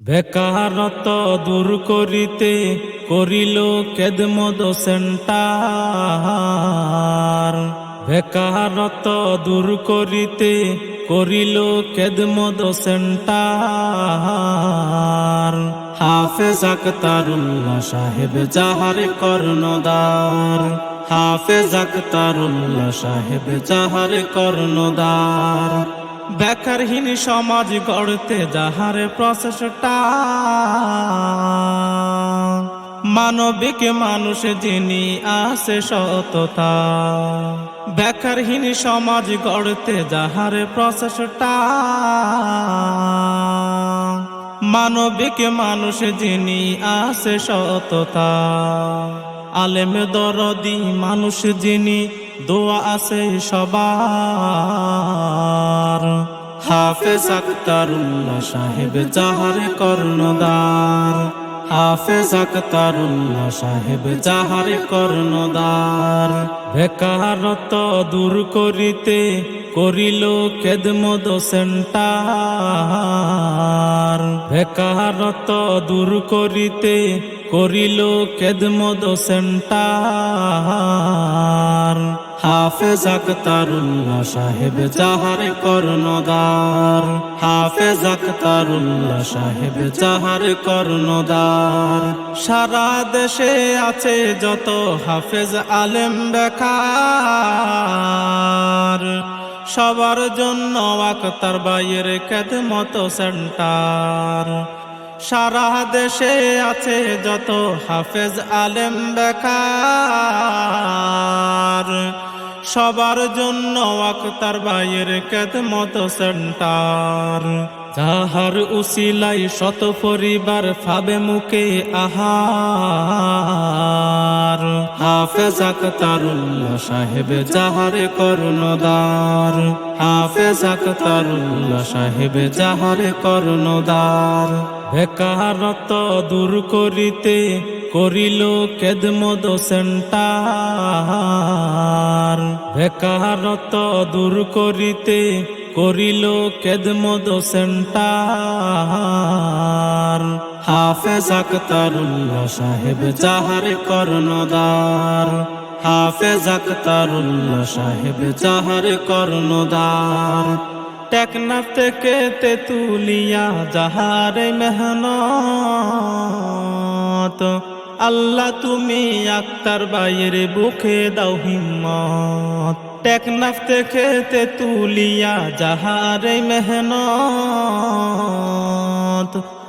বেকারত দূর করিতে করিল কেদমদ সেন্টার। বেকারত দূর করিতে করিল কেদমদ সেন্টার। হাফেজ আক্তারুল্লাহ সাহেব যাহার কর্ণদার হাফেজ আক্তারুল্লাহ সাহেব যাহার কর্ণদার বেকারহীন সমাজ গড়তে যাহার প্রচেষ্টা। মানবিক মানুষ যিনি আছে সততা বেকারহীন সমাজ গড়তে যাহার প্রচেষ্টা। মানবিক মানুষ যিনি আছে সততা, আলেম দরদি মানুষ যিনি দোয়া আছে সবার। হাফেজ আক্তারুল্লাহ সাহেব যাহার কর্ণদার হাফেজ আক্তারুল্লাহ সাহেব যাহার কর্ণদার বেকারত দূর করিতে করিল কেদমদ সেন্টার। বেকারত দূর করিতে করিল কেদমদ সেন্টার। হাফেজ আক্তারুল্লাহ সাহেব যাহার কর্ণদার হাফেজ আক্তারুল্লাহ সাহেব যাহার কর্ণদার সারা দেশে আছে যত হাফেজ আলেম বেকার। সবার জন্য আক্তার বাইয়ের কেদমত সেন্টার। সারা দেশে আছে যত হাফেজ আলেম বেকার। সবার জন্য আক্তার ভাইয়ের কেদমত সেন্টার। যাহার উসিলাই শত পরিবার ফাবে মুখে আহার। হাফেজ আক্তারুল্লাহ সাহেব যাহার করুণদার হাফেজ আক্তারুল্লাহ সাহেব যাহার করুণদার বেকারত দূর করিতে করিল কেদমদ সেন্টার। বেকারত দূর করিতে করিল কেদমদ সেন্টার। হাফেজ আক্তারুল্লাহ সাহেব যাহার কর্ণদার হাফেজ আক্তারুল্লাহ সাহেব যাহার কর্ণদার টেকনাফ থেকে তেতুলিয়া যাহার মেহনত। আল্লাহ তুমি আক্তার বাইরে বুকে দাও হিম্মত। টেকনাফ থেকে তেতুলিয়া যাহারে মেহনত।